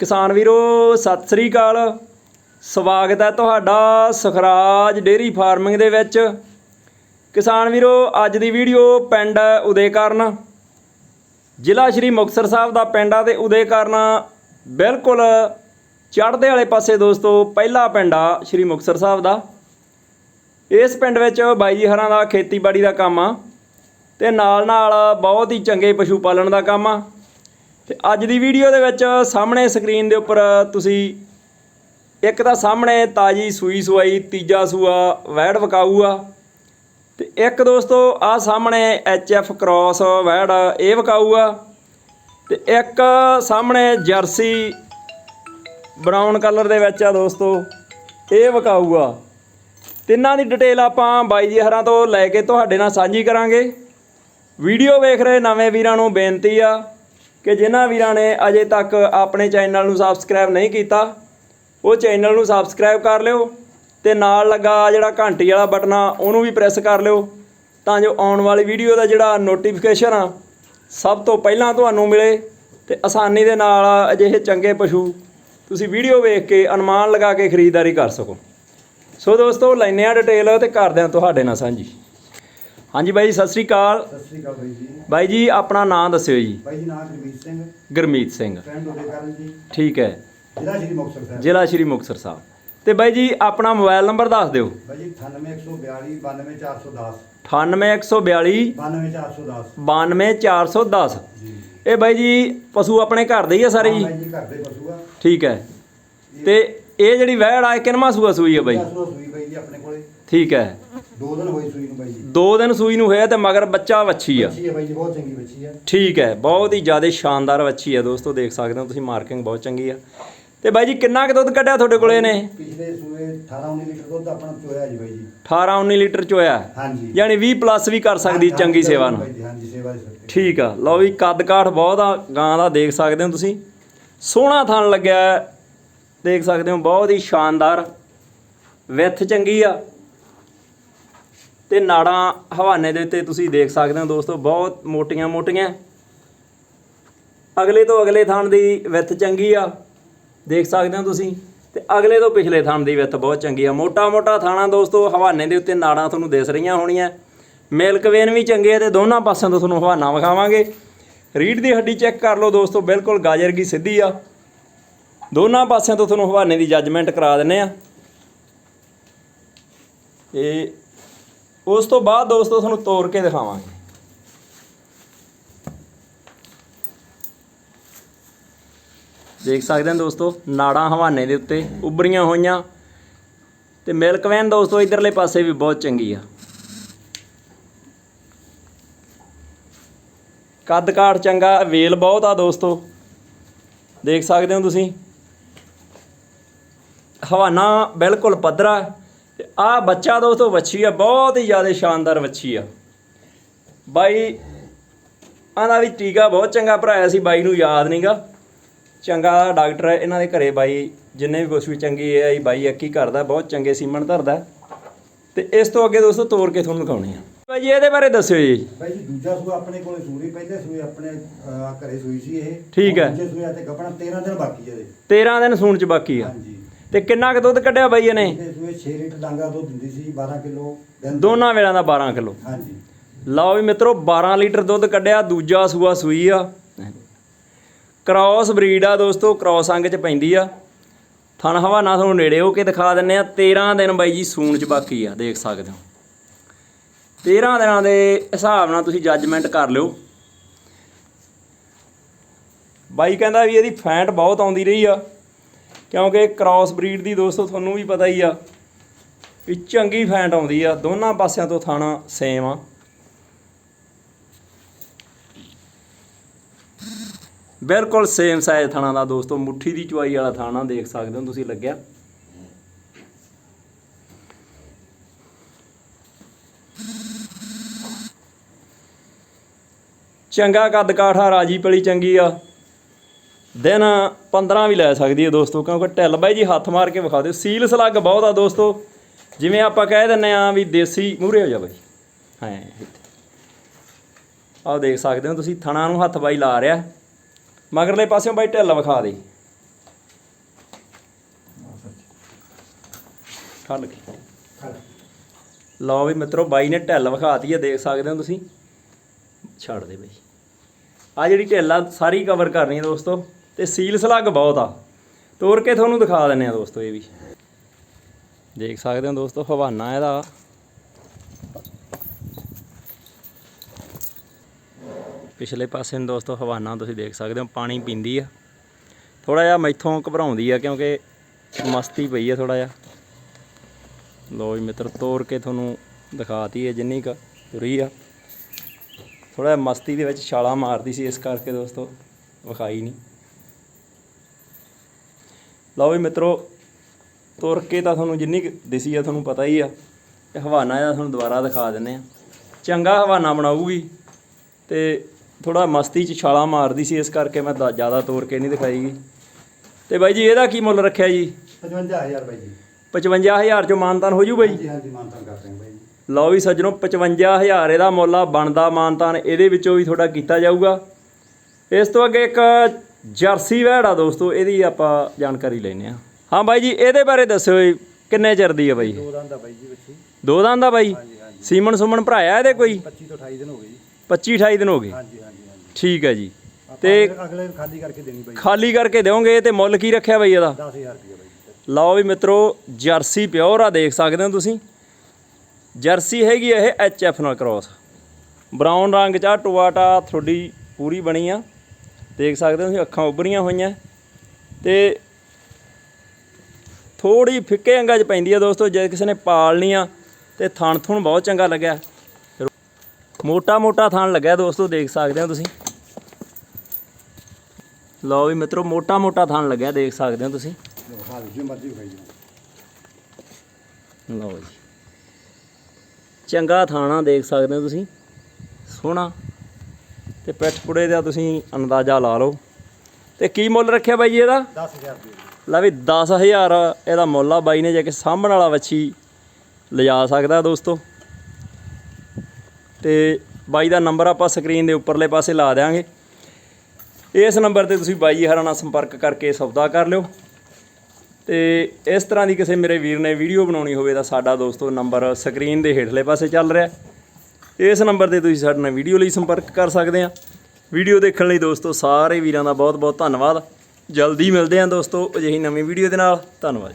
ਕਿਸਾਨ ਵੀਰੋ, ਸਤਿ ਸ੍ਰੀ ਅਕਾਲ। ਸਵਾਗਤ ਹੈ ਤੁਹਾਡਾ ਸੁਖਰਾਜ ਡੇਰੀ ਫਾਰਮਿੰਗ ਦੇ ਵਿੱਚ। ਕਿਸਾਨ ਵੀਰੋ, ਅੱਜ ਦੀ ਵੀਡੀਓ ਪਿੰਡ ਉਦੇਕਰਨ ਜ਼ਿਲ੍ਹਾ ਸ਼੍ਰੀ ਮੁਕਤਸਰ ਸਾਹਿਬ ਦਾ ਪਿੰਡ ਆ ਤੇ ਉਦੇਕਰਨ ਬਿਲਕੁਲ ਚੜ੍ਹਦੇ ਵਾਲੇ ਪਾਸੇ ਦੋਸਤੋ, ਪਹਿਲਾ ਪਿੰਡ ਆ ਸ਼੍ਰੀ ਮੁਕਤਸਰ ਸਾਹਿਬ ਦਾ। ਇਸ ਪਿੰਡ ਵਿੱਚ ਬਾਈ ਜੀ ਹਰਾਂ ਦਾ ਖੇਤੀਬਾੜੀ ਦਾ ਕੰਮ ਆ ਤੇ ਨਾਲ ਨਾਲ ਬਹੁਤ ਹੀ ਚੰਗੇ ਪਸ਼ੂ ਪਾਲਣ ਦਾ ਕੰਮ ਆ। ਤੇ ਅੱਜ ਦੀ ਵੀਡੀਓ ਦੇ ਵਿੱਚ ਸਾਹਮਣੇ ਸਕਰੀਨ ਦੇ ਉੱਪਰ ਤੁਸੀਂ ਇੱਕ ਤਾਂ ਸਾਹਮਣੇ ਤਾਜੀ ਸੂਈ ਸਵਾਈ, ਤੀਜਾ ਸੂਆ, ਵੈੜ ਵਕਾਊ ਆ। ਤੇ ਇੱਕ ਦੋਸਤੋ ਆ ਸਾਹਮਣੇ ਐਚ ਐਫ ਕ੍ਰਾਸ ਵੈੜ, ਇਹ ਵਕਾਊ ਆ। ਤੇ ਇੱਕ ਸਾਹਮਣੇ ਜਰਸੀ ਬਰਾਊਨ ਕਲਰ ਦੇ ਵਿੱਚ ਆ ਦੋਸਤੋ, ਇਹ ਵਕਾਊ ਆ। ਤਿੰਨਾਂ ਦੀ ਡਿਟੇਲ ਆਪਾਂ ਬਾਈ ਜੀ ਹਰਾਂ ਤੋਂ ਲੈ ਕੇ ਤੁਹਾਡੇ ਨਾਲ ਸਾਂਝੀ ਕਰਾਂਗੇ। ਵੀਡੀਓ ਵੇਖ ਰਹੇ ਨਵੇਂ ਵੀਰਾਂ ਨੂੰ ਬੇਨਤੀ ਆ ਕਿ ਜਿਨ੍ਹਾਂ ਵੀਰਾਂ ਨੇ ਅਜੇ ਤੱਕ ਆਪਣੇ ਚੈਨਲ ਨੂੰ ਸਬਸਕ੍ਰਾਈਬ ਨਹੀਂ ਕੀਤਾ, ਉਹ ਚੈਨਲ ਨੂੰ ਸਬਸਕ੍ਰਾਈਬ ਕਰ ਲਿਓ ਤੇ ਨਾਲ ਲੱਗਾ ਜਿਹੜਾ ਘੰਟੀ ਵਾਲਾ ਬਟਨ ਆ, ਉਹਨੂੰ ਵੀ ਪ੍ਰੈਸ ਕਰ ਲਿਓ ਤਾਂ ਜੋ ਆਉਣ ਵਾਲੀ ਵੀਡੀਓ ਦਾ ਜਿਹੜਾ ਨੋਟੀਫਿਕੇਸ਼ਨ ਆ, ਸਭ ਤੋਂ ਪਹਿਲਾਂ ਤੁਹਾਨੂੰ ਮਿਲੇ ਤੇ ਆਸਾਨੀ ਦੇ ਨਾਲ ਅਜਿਹੇ ਚੰਗੇ ਪਸ਼ੂ ਤੁਸੀਂ ਵੀਡੀਓ ਵੇਖ ਕੇ ਅਨੁਮਾਨ ਲਗਾ ਕੇ ਖਰੀਦਦਾਰੀ ਕਰ ਸਕੋ। ਸੋ ਦੋਸਤੋ ਲੈਨੇ ਆ ਡਿਟੇਲ ਤੇ ਕਰਦੇ ਆ ਤੁਹਾਡੇ ਨਾਲ ਸਾਂਝੀ। ਹਾਂਜੀ ਬਾਈ ਜੀ, ਸਤਿ ਸ੍ਰੀ ਅਕਾਲ। ਸਤਿ ਸ੍ਰੀ ਅਕਾਲ ਬਾਈ ਜੀ। ਬਾਈ ਜੀ ਆਪਣਾ ਨਾਮ ਦੱਸਿਓ ਜੀ। ਬਾਈ ਜੀ ਨਾਮ ਗੁਰਮੀਤ ਸਿੰਘ। ਗੁਰਮੀਤ ਸਿੰਘ। ਪਿੰਡ ਉਦੇਕਰਨ ਜੀ। ਠੀਕ ਹੈ। ਜ਼ਿਲ੍ਹਾ ਸ਼੍ਰੀ ਮੁਕਤਸਰ ਸਾਹਿਬ। ਜ਼ਿਲ੍ਹਾ ਸ਼੍ਰੀ ਮੁਕਤਸਰ ਸਾਹਿਬ। ਤੇ ਬਾਈ ਜੀ ਆਪਣਾ ਮੋਬਾਈਲ ਨੰਬਰ ਦੱਸ ਦਿਓ। ਬਾਈ ਜੀ 98142 92410 98142 92410 92410 ਜੀ। ਇਹ ਬਾਈ ਜੀ ਪਸ਼ੂ ਆਪਣੇ ਘਰ ਦੇ ਹੀ ਆ ਸਾਰੇ ਜੀ? ਬਾਈ ਜੀ ਘਰ ਦੇ ਪਸ਼ੂ ਆ। ਠੀਕ ਹੈ। ਤੇ ਇਹ ਜਿਹੜੀ ਵਹਿੜ ਆ ਕਿੰਨਵਾਂ ਸੂਆ ਸੂਈ ਆ ਬਾਈ? ਸੂਈ ਬਾਈ ਜੀ ਆਪਣੇ ਕੋਲੇ। ਠੀਕ ਹੈ। ਦੋ ਦਿਨ ਸੂਈ ਨੂੰ ਬਾਈ ਜੀ। ਦੋ ਦਿਨ ਸੂਈ ਨੂੰ ਹੋਇਆ ਤੇ ਮਗਰ ਬੱਚਾ ਵੱਛੀ ਆ। ਬੱਚੀ ਹੈ ਬਾਈ ਜੀ ਬਹੁਤ ਚੰਗੀ ਬੱਚੀ ਆ। ਠੀਕ ਹੈ ਬਹੁਤ ਹੀ ਜ਼ਿਆਦਾ ਸ਼ਾਨਦਾਰ ਵੱਛੀ ਆ ਦੋਸਤੋ ਦੇਖ ਸਕਦੇ ਹੋ ਤੁਸੀਂ ਮਾਰਕਿੰਗ ਬਹੁਤ ਚੰਗੀ ਆ। ਤੇ ਬਾਈ ਜੀ ਕਿੰਨਾ ਕੁ ਦੁੱਧ ਕੱਢਿਆ ਤੁਹਾਡੇ ਕੋਲੇ ਨੇ ਪਿਛਲੇ ਸੂਏ 18 19 ਲੀਟਰ ਦੁੱਧ ਆਪਣਾ ਚੋਇਆ ਜੀ ਬਾਈ ਜੀ। 18 19 ਲੀਟਰ ਚੋਇਆ। ਹਾਂਜੀ। ਯਾਨੀ 20 ਪਲੱਸ ਵੀ ਕਰ ਸਕਦੀ ਚੰਗੀ ਸੇਵਾ ਬਾਈ ਨਾਲ। ਜੀ, ਹਾਂਜੀ ਸੇਵਾ ਦੇ ਸਕਦੇ। ਠੀਕ ਆ ਲਓ ਵੀ ਕੱਦ ਕਾਠ ਬਹੁਤ ਆ ਗਾਂ ਦਾ ਦੇਖ ਸਕਦੇ ਹੋ ਤੁਸੀਂ। ਸੋਹਣਾ ਥਣ ਲੱਗਿਆ। ਦੇਖ ਸਕਦੇ ਹੋ ਬਹੁਤ ਹੀ ਸ਼ਾਨਦਾਰ। ਵਿੱਥ ਚੰਗੀ ਆ। ਤੇ ਨਾੜਾਂ ਹਵਾਨੇ ਦੇ ਉੱਤੇ ਤੁਸੀਂ ਦੇਖ ਸਕਦੇ ਹੋ ਦੋਸਤੋ, ਬਹੁਤ ਮੋਟੀਆਂ ਮੋਟੀਆਂ। ਅਗਲੇ ਤੋਂ ਅਗਲੇ ਥਾਣ ਦੀ ਵਿੱਥ ਚੰਗੀ ਆ, ਦੇਖ ਸਕਦੇ ਹੋ ਤੁਸੀਂ। ਤੇ ਅਗਲੇ ਤੋਂ ਪਿਛਲੇ ਥਾਣ ਦੀ ਵਿੱਥ ਬਹੁਤ ਚੰਗੀ ਆ। ਮੋਟਾ ਮੋਟਾ ਥਾਣਾ ਦੋਸਤੋ, ਹਵਾਨੇ ਦੇ ਉੱਤੇ ਨਾੜਾਂ ਤੁਹਾਨੂੰ ਦਿਸ ਰਹੀਆਂ ਹੋਣੀਆਂ। ਮਿਲਕ ਵੇਨ ਵੀ ਚੰਗੇ ਆ ਤੇ ਦੋਨਾਂ ਪਾਸਿਆਂ ਤੋਂ ਤੁਹਾਨੂੰ ਹਵਾਨਾ ਵਿਖਾਵਾਂਗੇ। ਰੀੜ ਦੀ ਹੱਡੀ ਚੈੱਕ ਕਰ ਲਓ ਦੋਸਤੋ, ਬਿਲਕੁਲ ਗਾਜਰ ਕੀ ਸਿੱਧੀ ਆ। ਦੋਨਾਂ ਪਾਸਿਆਂ ਤੋਂ ਤੁਹਾਨੂੰ ਹਵਾਨੇ ਦੀ ਜੱਜਮੈਂਟ ਕਰਾ ਦਿੰਨੇ ਆ। ਤੇ ਉਸ ਤੋਂ ਬਾਅਦ ਦੋਸਤੋ ਤੁਹਾਨੂੰ ਤੋੜ ਕੇ ਦਿਖਾਵਾਂਗੇ। ਦੇਖ ਸਕਦੇ ਹੋ ਦੋਸਤੋ, ਨਾੜਾਂ ਹਵਾਨੇ ਦੇ ਉੱਤੇ ਉੱਭਰੀਆਂ ਹੋਈਆਂ। ਤੇ ਮਿਲਕ ਵੈਨ ਦੋਸਤੋ ਇਧਰਲੇ ਪਾਸੇ ਵੀ ਬਹੁਤ ਚੰਗੀ ਆ। ਕੱਦ ਕਾਠ ਚੰਗਾ, ਵੇਲ ਬਹੁਤ ਆ ਦੋਸਤੋ। ਦੇਖ ਸਕਦੇ ਹੋ ਤੁਸੀਂ? ਹਵਾਨਾ ਬਿਲਕੁਲ ਪੱਧਰਾ ਤੇ ਆ ਬੱਚਾ ਦੋਸਤੋ ਵੱਛੀ ਆ ਬਹੁਤ ਹੀ ਜ਼ਿਆਦਾ ਸ਼ਾਨਦਾਰ ਵੱਛੀ ਆ। ਬਾਈ ਆਂਦਾ ਵੀ ਟੀਕਾ ਬਹੁਤ ਚੰਗਾ ਭਰਾਇਆ ਸੀ ਬਾਈ ਨੂੰ ਯਾਦ ਨਹੀਂਗਾ। ਚੰਗਾ ਡਾਕਟਰ ਹੈ ਇਹਨਾਂ ਦੇ ਘਰੇ ਬਾਈ ਜਿੰਨੇ ਵੀ ਕੁਛ ਵੀ ਚੰਗੀ ਹੈ ਬਾਈ ਇੱਕ ਹੀ ਕਰਦਾ ਬਹੁਤ ਚੰਗੇ ਸੀਮਨ ਧਰਦਾ। ਤੇ ਇਸ ਤੋਂ ਅੱਗੇ ਦੋਸਤੋ ਤੋੜ ਕੇ ਤੁਹਾਨੂੰ ਦਿਖਾਉਣੀ ਆ। ਬਾਈ ਜੀ ਇਹਦੇ ਬਾਰੇ ਦੱਸਿਓ ਜੀ। ਬਾਈ ਜੀ ਦੂਜਾ ਸੂਆ ਆਪਣੇ ਕੋਲੇ ਸੂਰੀ ਪਹਿਲੇ ਸੂਏ ਆਪਣੇ ਅਹ, ਘਰੇ ਸੂਈ ਸੀ ਇਹ। ਠੀਕ ਹੈ। ਦੂਜੇ ਸੂਏ ਤੇ ਗੱਪਣਾ 13 ਦਿਨ ਬਾਕੀ ਇਹਦੇ। 13 ਦਿਨ ਸੂਣ ਚ ਬਾਕੀ ਆ। ਹਾਂਜੀ। ਤੇ ਕਿੰਨਾ ਕੁ ਦੁੱਧ ਕੱਢਿਆ ਬਾਈ ਇਹਨੇ? ਇਹਦੇ ਸੂਏ 6 ਲੀਟਰ ਡਾਂਗਾ ਦੁੱਧ ਦਿੰਦੀ ਸੀ 12 ਕਿਲੋ ਦਿਨ ਵੇਲਾਂ ਦਾ 12 ਕਿਲੋ। ਹਾਂਜੀ। ਲਓ ਵੀ ਮਿੱਤਰੋ 12 ਲੀਟਰ ਦੁੱਧ ਕੱਢਿਆ ਦੂਜਾ ਸੂਆ ਸੂਈ ਆ। ਕ੍ਰਾਸ ਬਰੀਡ ਆ ਦੋਸਤੋ ਕ੍ਰਾਸ ਅੰਗ ਚ ਪੈਂਦੀ ਆ। ਥਣ ਹਵਾ ਨਾ ਤੁਹਾਨੂੰ ਨੇੜੇ ਹੋ ਕੇ ਦਿਖਾ ਦਿੰਨੇ ਆ। 13 ਦਿਨ ਬਾਈ ਜੀ ਸੂਣ ਚ ਬਾਕੀ ਆ ਦੇਖ ਸਕਦੇ ਹੋ। 13 ਦਿਨਾਂ ਦੇ ਹਿਸਾਬ ਨਾਲ ਤੁਸੀਂ ਜੱਜਮੈਂਟ ਕਰ ਲਿਓ। ਬਾਈ ਕਹਿੰਦਾ ਵੀ ਇਹਦੀ ਫੈਂਟ ਬਹੁਤ ਆਉਂਦੀ ਰਹੀ ਆ। ਕਿਉਂਕਿ ਕ੍ਰਾਸ ਬਰੀਡ ਦੀ ਦੋਸਤੋ ਤੁਹਾਨੂੰ ਵੀ ਪਤਾ ਹੀ ਆ ਵੀ ਚੰਗੀ ਫੈਂਟ ਆਉਂਦੀ ਆ, ਦੋਨਾਂ ਪਾਸਿਆਂ ਤੋਂ ਥਾਣਾ ਸੇਮ ਆ। ਬਿਲਕੁਲ ਸੇਮ ਸਾਈਜ਼ ਥਾਣਾ ਦਾ ਦੋਸਤੋ, ਮੁੱਠੀ ਦੀ ਚੁਆਈ ਵਾਲਾ ਥਾਣਾ ਦੇਖ ਸਕਦੇ ਹੋ ਤੁਸੀਂ ਲੱਗਿਆ। ਚੰਗਾ ਕੱਦ ਕਾਠਾ ਰਾਜੀ ਪਲੀ ਚੰਗੀ ਆ। ਦਿਨ 15 ਵੀ ਲੈ ਸਕਦੀ ਹੈ ਦੋਸਤੋ, ਕਿਉਂਕਿ ਢਿੱਲ ਬਾਈ ਜੀ ਹੱਥ ਮਾਰ ਕੇ ਵਿਖਾ ਦਿਓ। ਸੀਲ ਸਲੱਗ ਬਹੁਤ ਆ ਦੋਸਤੋ। ਜਿਵੇਂ ਆਪਾਂ ਕਹਿ ਦਿੰਨੇ ਆ ਵੀ ਦੇਸੀ ਮੂਰੇ ਹੋ ਜਾ ਬਾਈ। ਹਾਂ ਆਹ ਦੇਖ ਸਕਦੇ ਹੋ ਤੁਸੀਂ, ਥਣਾ ਨੂੰ ਹੱਥ ਬਾਈ ਲਾ ਰਿਹਾ। ਮਗਰਲੇ ਪਾਸਿਓਂ ਬਾਈ ਢਿੱਲ ਵਿਖਾ ਦੇ। ਖੱਲ ਕੇ। ਲਓ ਵੀ ਮਿੱਤਰੋ, ਬਾਈ ਨੇ ਢਿੱਲ ਵਿਖਾਤੀ ਹੈ, ਦੇਖ ਸਕਦੇ ਹੋ ਤੁਸੀਂ। ਛੱਡ ਦੇ ਬਾਈ। ਆ ਜਿਹੜੀ ਢਿੱਲ ਆ, ਸਾਰੀ ਕਵਰ ਕਰਨੀ ਹੈ ਦੋਸਤੋ। ਤੇ ਸੀਲ ਸਲੱਗ ਬਹੁਤ ਆ। ਤੋੜ ਕੇ ਤੁਹਾਨੂੰ ਦਿਖਾ ਦਿੰਨੇ ਆ ਦੋਸਤੋ ਇਹ ਵੀ। ਦੇਖ ਸਕਦੇ ਹੋ ਦੋਸਤੋ, ਹਵਾਨਾ ਇਹਦਾ। ਪਿਛਲੇ ਪਾਸੇ ਨੂੰ ਦੋਸਤੋ ਹਵਾਨਾ ਤੁਸੀਂ ਦੇਖ ਸਕਦੇ ਹੋ, ਪਾਣੀ ਪੀਂਦੀ ਆ। ਥੋੜਾ ਜਿਹਾ ਮੈਥੋਂ ਘਬਰਾਉਂਦੀ ਆ ਕਿਉਂਕਿ ਮਸਤੀ ਪਈ ਆ ਥੋੜਾ ਜਿਹਾ। ਲੋ ਜੀ ਮਿੱਤਰ ਤੋੜ ਕੇ ਤੁਹਾਨੂੰ ਦਿਖਾਤੀ ਹੈ ਜਿੰਨੀ ਕੁ ਤੁਰੀ ਆ। ਥੋੜਾ ਜਿਹਾ ਮਸਤੀ ਦੇ ਵਿੱਚ ਛਾਲਾਂ ਮਾਰਦੀ ਸੀ ਇਸ ਕਰਕੇ ਦੋਸਤੋ, ਵਿਖਾਈ ਨਹੀਂ। ਲਓ ਵੀ ਮਿੱਤਰੋ ਤੁਰ ਕੇ ਤਾਂ ਤੁਹਾਨੂੰ ਜਿੰਨੀ ਦਿਸੀ ਆ ਤੁਹਾਨੂੰ ਪਤਾ ਹੀ ਆ ਤੇ ਹਵਾਨਾ ਇਹਦਾ ਤੁਹਾਨੂੰ ਦੁਬਾਰਾ ਦਿਖਾ ਦਿੰਨੇ ਆ। ਚੰਗਾ ਹਵਾਨਾ ਬਣਾਊਗੀ ਤੇ ਥੋੜਾ ਮਸਤੀ ਚ ਛਾਲਾਂ ਮਾਰਦੀ ਸੀ ਇਸ ਕਰਕੇ ਮੈਂ ਜ਼ਿਆਦਾ ਤੋੜ ਕੇ ਨਹੀਂ ਦਿਖਾਈਗੀ ਤੇ ਬਾਈ ਜੀ ਇਹਦਾ ਕੀ ਮੁੱਲ ਰੱਖਿਆ ਜੀ? 55000 ਬਾਈ ਜੀ। 55000 ਚੋਂ ਮਾਨਤਾਨ ਹੋ ਜੂ ਬਾਈ ਹਾਂਜੀ ਹਾਂਜੀ ਮਾਨਤਾਨ ਕਰਦੇ ਹਾਂ ਬਾਈ ਜੀ। ਲਓ ਵੀ ਸੱਜਣੋ 55000 ਇਹਦਾ ਮੁੱਲ ਆ ਬਣਦਾ ਮਾਨਤਾਨ ਇਹਦੇ ਵਿੱਚੋਂ ਵੀ ਥੋੜਾ ਕੀਤਾ ਜਾਊਗਾ। ਇਸ ਤੋਂ ਅੱਗੇ ਇੱਕ ਜਰਸੀ ਵੈੜ ਆ ਦੋਸਤੋ ਇਹਦੀ ਆਪਾਂ ਜਾਣਕਾਰੀ ਲੈਨੇ ਆ ਹਾਂ ਬਾਈ ਜੀ ਇਹਦੇ ਬਾਰੇ ਦੱਸਿਓ ਜੀ ਕਿੰਨੇ ਚਿਰ ਦੀ ਆ ਬਾਈ? ਦੋ ਰਾਂ ਦਾ ਬਾਈ ਜੀ ਬੱਚੀ। ਦੋ ਦੰਦ ਦਾ ਬਾਈ? ਹਾਂਜੀ ਹਾਂਜੀ। ਸੀਮਨ ਸੁਮਨ ਭਰਾਇਆ ਇਹਦੇ ਕੋਈ? 25 ਤੋਂ 28 ਦਿਨ ਹੋ ਗਏ ਜੀ। 25 28 ਦਿਨ ਹੋ ਗਏ। ਹਾਂਜੀ ਹਾਂਜੀ ਹਾਂਜੀ। ਠੀਕ ਹੈ ਜੀ। ਤੇ ਅਗਲੇ- ਨੂੰ ਖਾਲੀ ਕਰਕੇ ਦੇਣੀ ਬਾਈ। ਖਾਲੀ ਕਰਕੇ ਦਿਓਗੇ ਤੇ ਮੁੱਲ ਕੀ ਰੱਖਿਆ ਬਾਈ ਇਹਦਾ? 10000 ਰੁਪਏ ਬਾਈ ਲਓ ਵੀ ਮਿੱਤਰੋ ਜਰਸੀ ਪਿਓਰ ਆ ਦੇਖ ਸਕਦੇ ਹੋ ਤੁਸੀਂ। ਜਰਸੀ ਹੈਗੀ ਇਹ ਐਚ ਐਫ ਨਾਲ ਕ੍ਰੋਸ ਬਰਾਊਨ ਰੰਗ ਚ ਟੁਆਟਾ ਥੋੜੀ ਪੂਰੀ ਬਣੀ ਆ। ਦੇਖ ਸਕਦੇ ਹੋ ਤੁਸੀਂ, ਅੱਖਾਂ ਉੱਭਰੀਆਂ ਹੋਈਆਂ। ਤੇ ਥੋੜੀ ਫਿੱਕੇ ਅੰਗਾਂ 'ਚ ਪੈਂਦੀ ਆ ਦੋਸਤੋ, ਜੇ ਕਿਸੇ ਨੇ ਪਾਲਣੀ ਆ ਤੇ ਥਣ ਥੁਣ ਬਹੁਤ ਚੰਗਾ ਲੱਗਿਆ। ਮੋਟਾ ਮੋਟਾ ਥਣ ਲੱਗਿਆ ਦੋਸਤੋ, ਦੇਖ ਸਕਦੇ ਹੋ ਤੁਸੀਂ। ਲਓ ਵੀ ਮਿੱਤਰੋ ਮੋਟਾ ਮੋਟਾ ਥਣ ਲੱਗਿਆ, ਦੇਖ ਸਕਦੇ ਹੋ ਤੁਸੀਂ। ਲਓ ਜੀ। ਚੰਗਾ ਥਾਣਾ ਦੇਖ ਸਕਦੇ ਹੋ ਤੁਸੀਂ। ਸੋਹਣਾ। ਤੇ ਪਿੱਠ ਪੁੜੇ ਦਾ ਤੁਸੀਂ ਅੰਦਾਜ਼ਾ ਲਾ ਲਓ। ਤੇ ਕੀ ਮੁੱਲ ਰੱਖਿਆ ਬਾਈ ਜੀ ਇਹਦਾ 10000 ਰੁਪਏ ਲੈ ਵੀ 10000 ਇਹਦਾ ਮੁੱਲ ਆ ਬਾਈ ਨੇ ਜੇ ਕਿ ਸਾਂਭਣ ਵਾਲਾ ਵੱਛੀ ਲਿਜਾ ਸਕਦਾ ਦੋਸਤੋ। ਤੇ ਬਾਈ ਦਾ ਨੰਬਰ ਆਪਾਂ ਸਕਰੀਨ ਦੇ ਉੱਪਰਲੇ ਪਾਸੇ ਲਾ ਦਿਆਂਗੇ। ਇਸ ਨੰਬਰ ਤੇ ਤੁਸੀਂ ਬਾਈ ਹਰਾਂ ਨਾਲ ਸੰਪਰਕ ਕਰਕੇ ਸੌਦਾ ਕਰ ਲਿਓ। ਤੇ ਇਸ ਤਰ੍ਹਾਂ ਦੀ ਕਿਸੇ ਮੇਰੇ ਵੀਰ ਨੇ ਵੀਡੀਓ ਬਣਾਉਣੀ ਹੋਵੇ ਤਾਂ ਸਾਡਾ ਦੋਸਤੋ ਨੰਬਰ ਸਕਰੀਨ ਦੇ ਹੇਠਲੇ ਪਾਸੇ ਚੱਲ ਰਿਹਾ। ਇਸ ਨੰਬਰ ਤੇ ਤੁਸੀਂ ਸਾਡੇ ਨਾਲ ਵੀਡੀਓ ਲਈ ਸੰਪਰਕ ਕਰ ਸਕਦੇ ਆ। ਵੀਡੀਓ ਦੇਖਣ ਲਈ ਦੋਸਤੋ, ਸਾਰੇ ਵੀਰਾਂ ਦਾ ਬਹੁਤ ਬਹੁਤ ਧੰਨਵਾਦ। ਜਲਦੀ ਮਿਲਦੇ ਹਾਂ ਦੋਸਤੋ, ਅਜਿਹੀ ਨਵੀਂ ਵੀਡੀਓ ਦੇ ਨਾਲ। ਧੰਨਵਾਦ